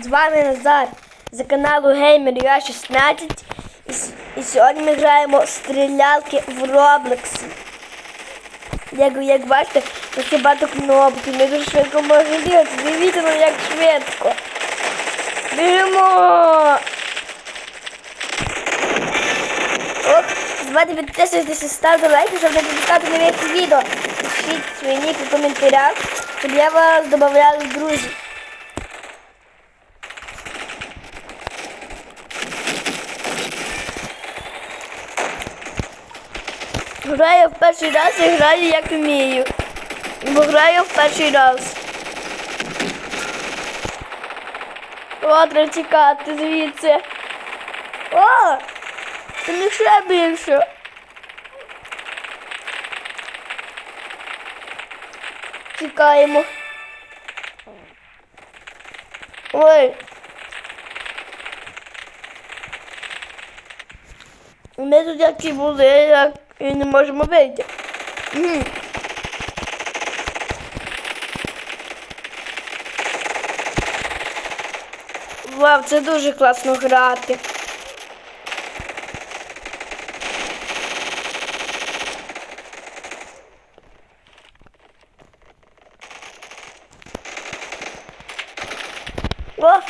З вами Назар за каналу Gamer UA 16 і, і сьогодні ми граємо стрілялки в Роблексі. Як, як бачите, тут багато кнопки, ми дуже швидко можемо бігати. Дивіться, ну як швидко. Біжимо! Ок, звати підписуйтесь і ставте лайки, щоб не пропускати нові відео. Пишіть ніки в коментарях, щоб я вас додавала в друзі. Граю в перший раз і граю як вмію. Бо граю в перший раз. О, треба тікати звідси. О! Це не ще більше. Тікаємо. Ой. Ми тут які були, як і не можемо вийти. Мгм. Вау, це дуже класно грати. О!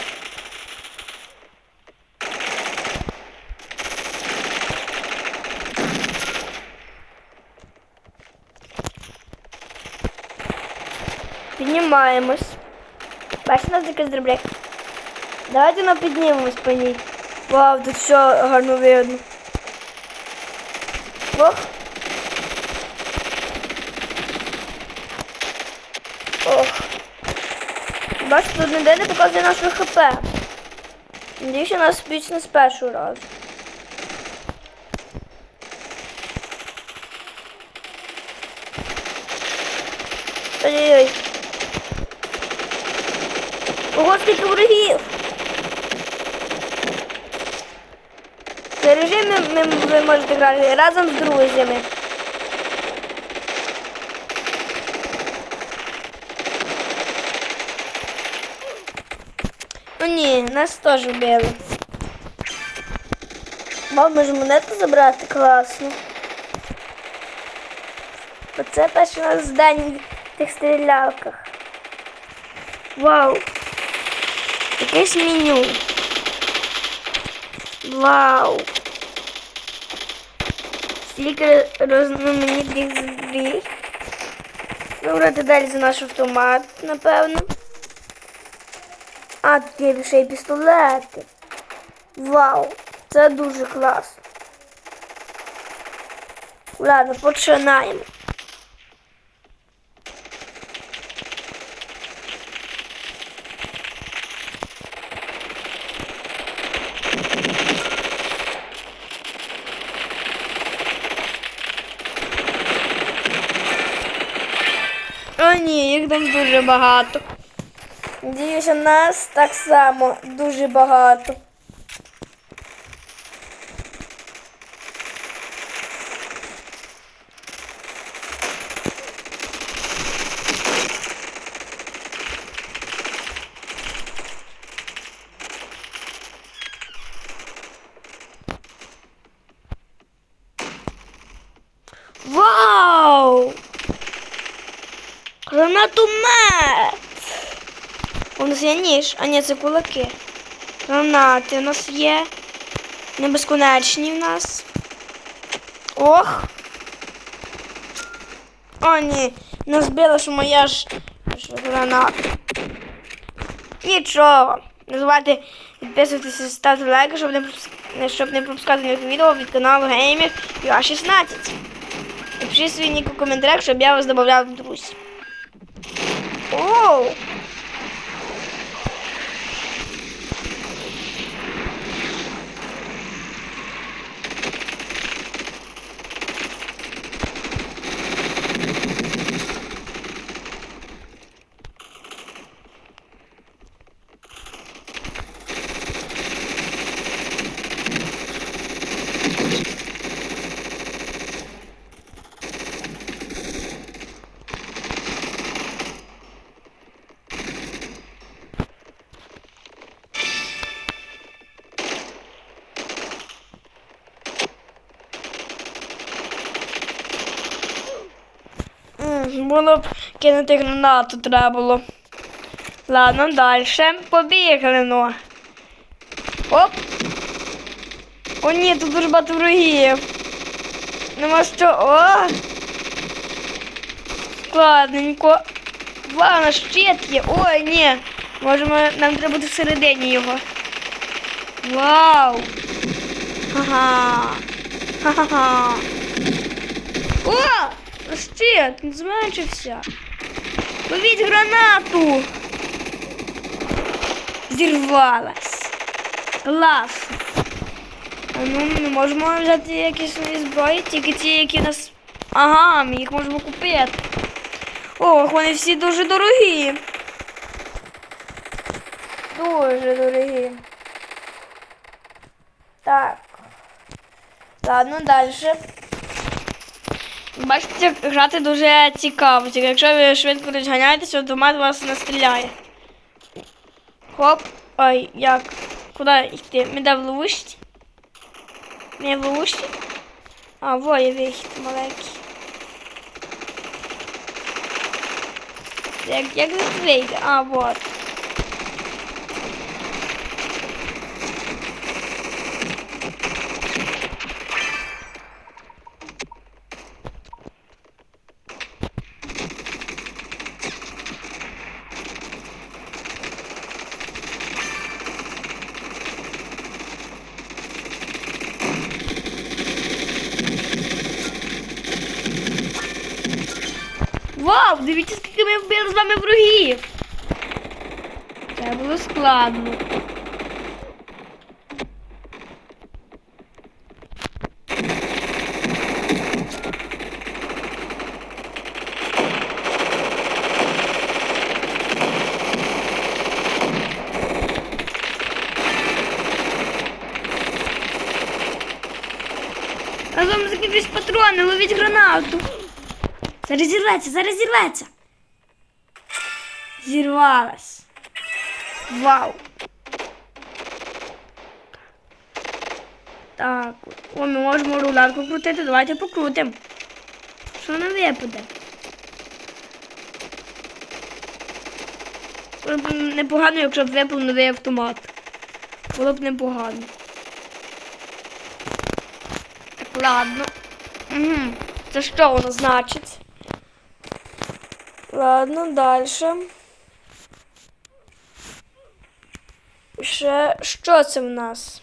Піднімаємось. Бачите, нас таке зроблять. Давайте ми піднімемось по ній. Вау, тут все гарно видно. Ох. Ох. Бачите, тут ніде не показує наше ХП. Надіюся, нас пічне з першого разу. Ой-ой-ой. Ого, скільки ворогів! Цей режим ми, ми- ви можете грати разом з друзями. Ну ні, нас теж вбили. Мав, може монету забрати класно. Оце перше у нас здання в тих стрілялках. Вау! Якесь меню. Вау! Стільки різноманітних збрій. Вибрати далі за наш автомат, напевно. А, тут є ще й пістолети. Вау! Це дуже класно. Ладно, починаємо. О, ні, їх там дуже багато. Надіюся, нас так само дуже багато. Вау! Гранатомет! У нас є ніж, а ні, це кулаки. Гранати у нас є. Небезконечні в нас. Ох. О, ні. Не збила, що моя ж граната. Нічого. Не забувайте підписуватися, ставити лайки, щоб не, пропуск- щоб не пропускати нових відео від каналу Gamer UA 16. І пишіть свій нік у коментарях, щоб я вас додавав друзі. Оу! Було б кинути гранату треба було. Ладно, далі. Побігли, ну. Оп. О, ні, тут дуже багато врагів. Нема що. О! Складненько. Ладно, щит є. Ой, ні. Можемо, нам треба бути всередині його. Вау! Ха-ха! Ха-ха-ха! О! Щит! Зменшився. Ловіть гранату! Зірвалась. Клас. А ну, ми можемо взяти якісь нові зброї, тільки ті, які нас. Ага, ми їх можемо купити. Ох, вони всі дуже дорогі. Дуже дорогі. Так. Ладно, далі. Бачите, грати дуже цікаво. Тільки якщо ви швидко розганяєтеся, автомат вас не стріляє. Хоп. Ой, як? Куди йти? Ми де в ловушці? Ми в ловушці? А, во є вихід маленький. Як, як тут вийти? А, вот. Вау, дивіться, скільки ми вбили з вами ворогів. Це було складно. Разом закінчились патрони, ловіть гранату. Зараз зірветься, зараз зірветься. Зірвалась. Вау. Так, о, ми можемо рулетку крутити. Давайте покрутимо. Що нам випаде? Було б непогано, якщо б випав новий автомат. Було б непогано. Так, ладно. Угу. Це що воно значить? Ладно, дальше. Ще що це в нас?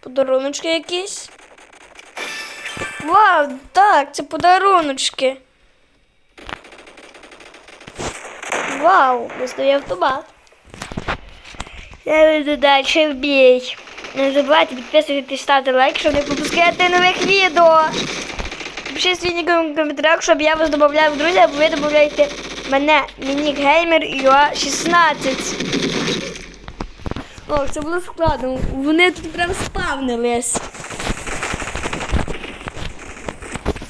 Подаруночки якісь? Вау, так, це подаруночки. Вау, достає автомат. Я йду далі в бій. Не забувайте підписуватись, ставити лайк, щоб не пропускати нових відео. Пишіть свій нік в коментарях, щоб я вас додавав в друзі, або ви додаєте мене, Мінік Геймер Юа 16. О, це було складно. Вони тут прям спавнились.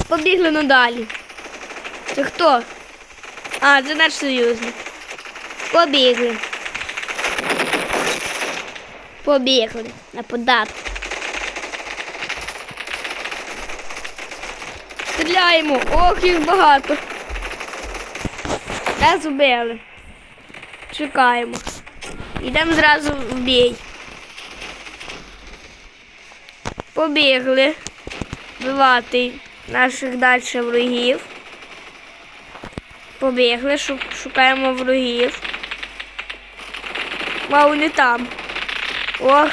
Побігли надалі. Це хто? А, це наш союзник. Побігли. Побігли. Нападати. Стріляємо. Ох, їх багато. Та зубили. Чекаємо. Йдемо зразу в бій. Побігли. Вбивати наших далі ворогів. Побігли, шукаємо ворогів. Вау, не там. Ох,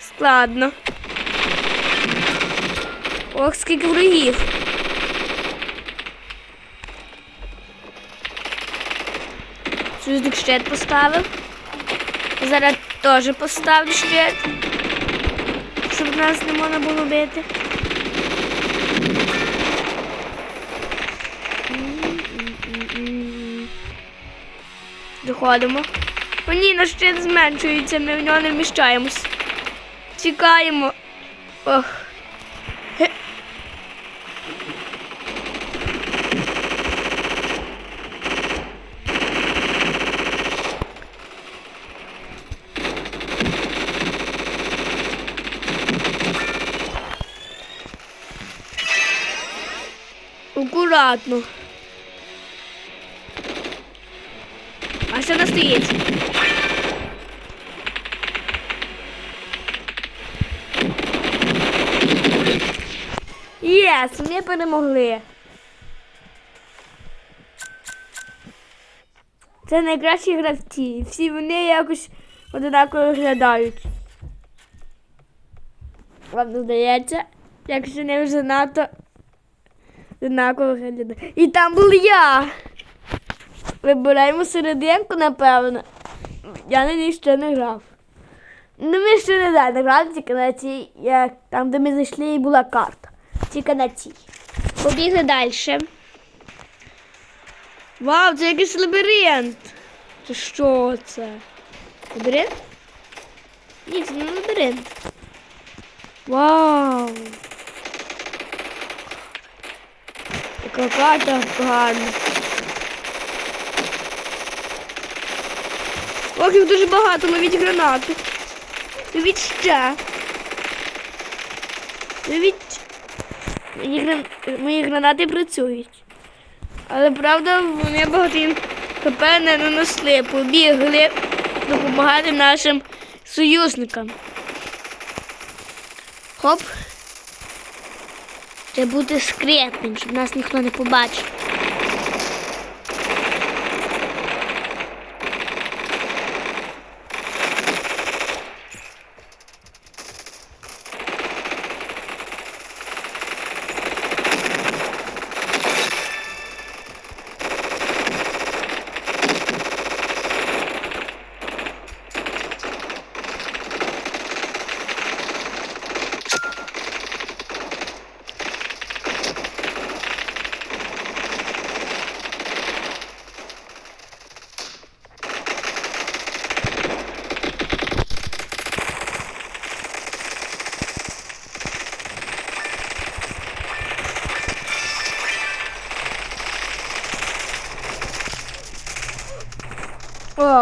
складно. Ох, скільки ворогів. Союзник щит поставив. Зараз теж поставлю щит. Щоб нас не можна було бити. Доходимо. О, ні, наш щит зменшується, ми в нього не вміщаємось. Тікаємо. Ох. акуратно. А що настається? Єс, yes, ми перемогли. Це найкращі гравці. Всі вони якось одинаково виглядають. Вам здається, якщо не вже НАТО одинаково виглядає. І там був я. Вибираємо серединку, напевно. Я на ній ще не грав. Ну, ми ще не не грали тільки на цій, як там, де ми зайшли, і була карта. Тільки на цій. Побігли далі. Вау, це якийсь лабіринт. Це що це? Лабіринт? Ні, це не лабіринт. Вау. Яка карта гарна. Ох, їх дуже багато, ловіть гранати. Ловіть ще. Ловіть. Мої, гран... Мої гранати працюють. Але правда, вони багато ХП не нанесли, побігли допомагати нашим союзникам. Хоп. Треба бути скритним, щоб нас ніхто не побачив.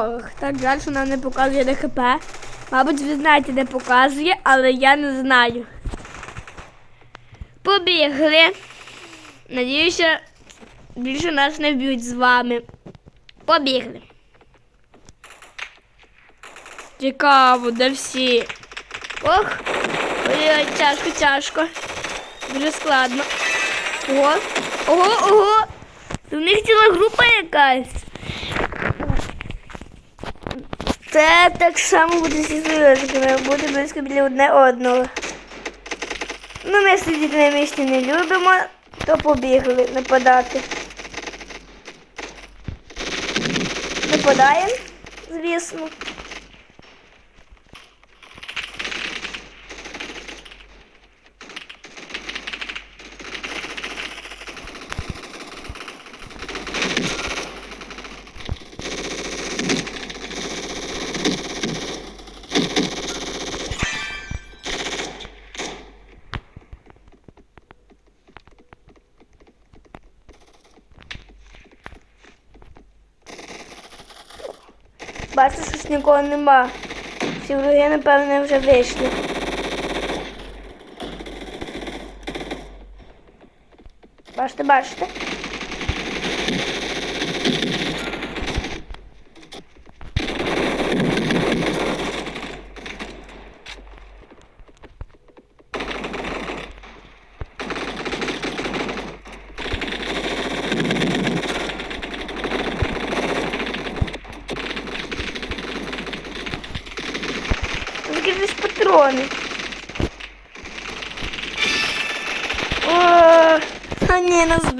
Ох, так жаль, що нам не показує ДХП. Мабуть, ви знаєте, де показує, але я не знаю. Побігли. Надіюся, більше нас не вб'ють з вами. Побігли. Цікаво, де всі. Ох, ой, тяжко, тяжко. Дуже складно. Ого, ого, ого. У них ціла група якась. Це так само буде зі зв'язками, буде близько біля одне одного. Ну, ми сидіти на місці не любимо, то побігли нападати. Нападаємо, звісно. Бачите, щось нікого нема. Всі вороги, напевне, вже вийшли. Бачите, бачите? Такі ж патрони. О, а ні, нас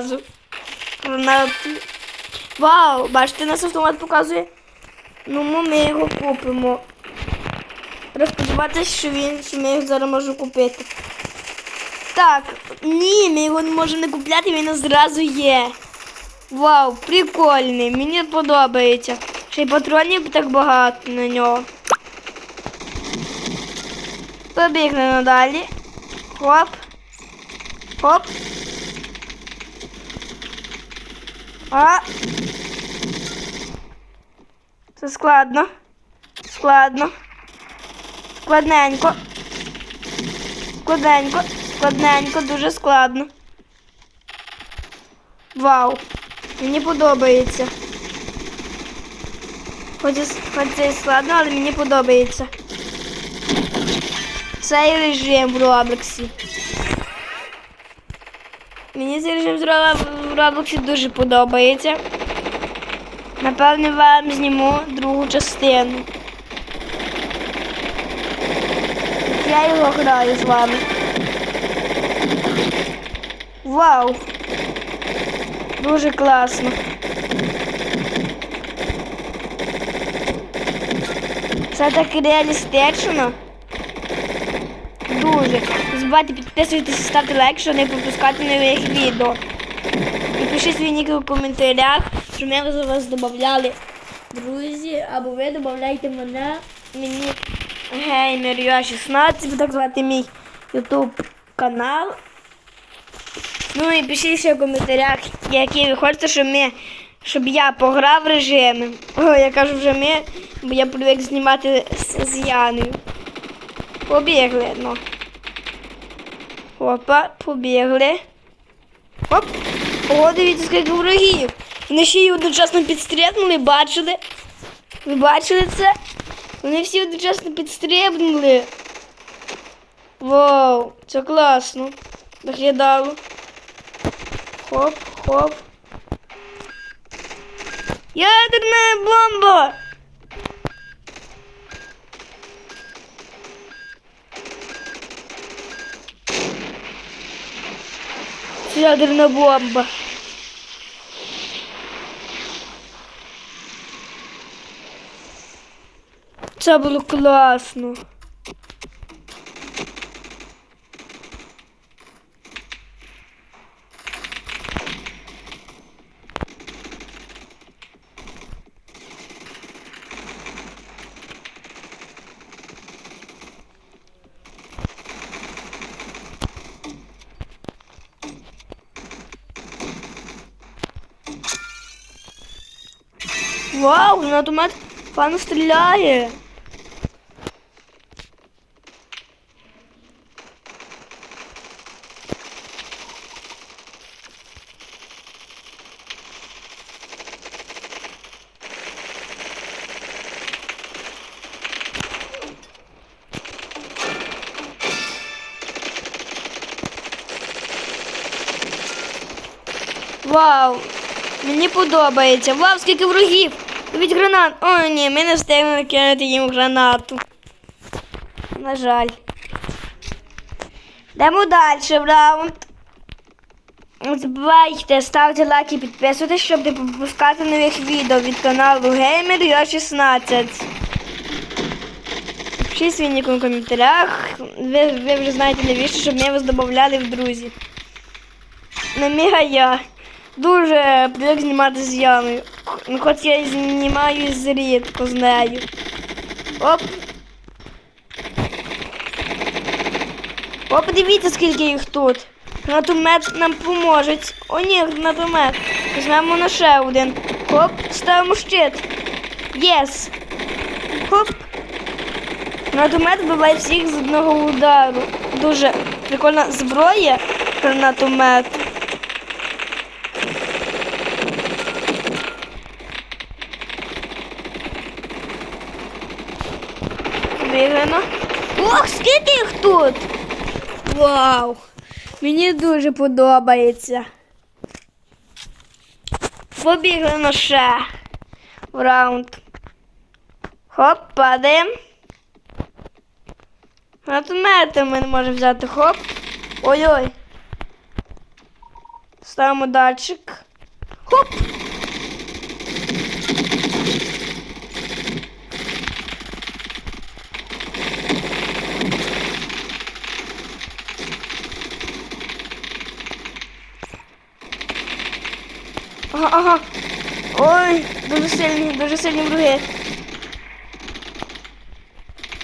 зразу. Гранати. Вау, бачите, нас автомат показує. Ну, ми- його купимо. Треба сподіватися, що він, що ми його зараз можемо купити. Так, ні, ми його не можемо не купляти, він зразу є. Вау, прикольний, мені подобається. Ще й патронів так багато на нього. Побігнемо далі. Хоп. Хоп. А. Це складно. Складно. Складненько. Складненько. Складненько, дуже складно. Вау. Мені подобається. Хоч, хоч це і складно, але мені подобається. Цей режим в Роблоксі. Мені цей режим з Ро- в Роблоксі дуже подобається. Напевне, вам зніму другу частину. Я його граю з вами. Вау! Дуже класно. Це так реалістично. Дуже. Не підписуватися, ставте лайк, щоб не пропускати нових відео. І пишіть свій нік у коментарях, щоб ми за вас додавали друзі, або ви додавайте мене, мені геймер я 16, так звати мій YouTube канал. Ну і пишіть ще в коментарях, які ви хочете, щоб ми. Щоб я пограв режими. О, я кажу вже ми, бо я привик знімати з, з Яною. Побігли, ну. Опа, побігли. Оп! Ого, дивіться, скільки ворогів. Вони ще й одночасно підстрибнули, бачили? Ви бачили це? Вони всі одночасно підстрибнули. Вау, це класно. Виглядало. Хоп, хоп. Ядерная бомба! Ядерная бомба. Це було класно. Вау, гранатомет фан стріляє. Вау! Мені подобається. Вау, скільки ворогів! Від гранат. О, ні, ми не встигли кинути їм гранату. На жаль. Йдемо далі в раунд. Не забувайте ставити лайки і підписуватись, щоб не пропускати нових відео від каналу Gamer 16 Пишіть свій нік у коментарях. Ви, ви вже знаєте навіщо, щоб ми вас додавали в друзі. Не міга я. Дуже привик знімати з Яною. Ну, хоч я і знімаю зрідко з нею. Оп. О, подивіться, скільки їх тут. Гранатомет нам поможе. О, ні, гранатомет. Візьмемо на ще один. Хоп, ставимо щит. Єс. Хоп. Гранатомет вбиває всіх з одного удару. Дуже прикольна зброя гранатомет. Ох, скільки їх тут! Вау! Мені дуже подобається. Побігли на ще в раунд. Хоп, падаємо. Гранатомети ми не можемо взяти. Хоп. Ой-ой. Ставимо датчик. Хоп. Ага, ага. Ой, дуже сильні, дуже сильні враги.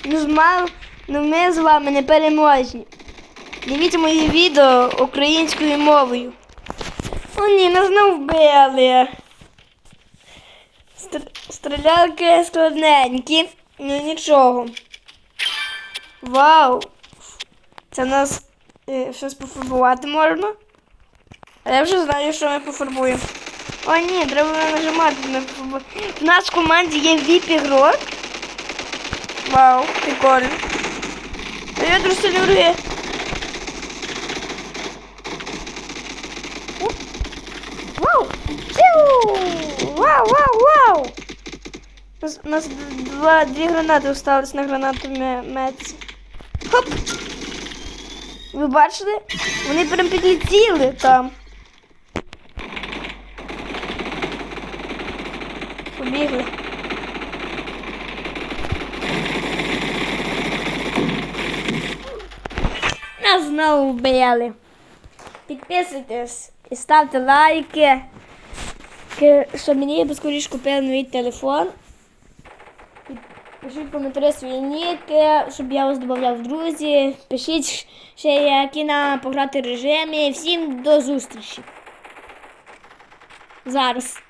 Ну, з ма- ну ми з вами не переможні. Дивіться мої відео українською мовою. О, ні, нас знов вбили. Стр- Стрілялки складненькі, ну нічого. Вау! Це нас е, щось пофарбувати можна. А я вже знаю, що ми пофарбуємо. О, ні, треба нажимати. на- В нас в команді є віп-ігрок. Вау, прикольно. Сильно враги. Вау! Вау, вау, вау! У нас, два, дві гранати остались на гранатометці. Хоп! Ви бачили? Вони прям підлетіли там. Побігли. Нас знову вбили. Підписуйтесь і ставте лайки, щоб мені поскоріше купили новий телефон. Пишіть коментарі свої ніки, щоб я вас додавав в друзі. Пишіть ще які на пограти режимі. Всім до зустрічі. Зараз.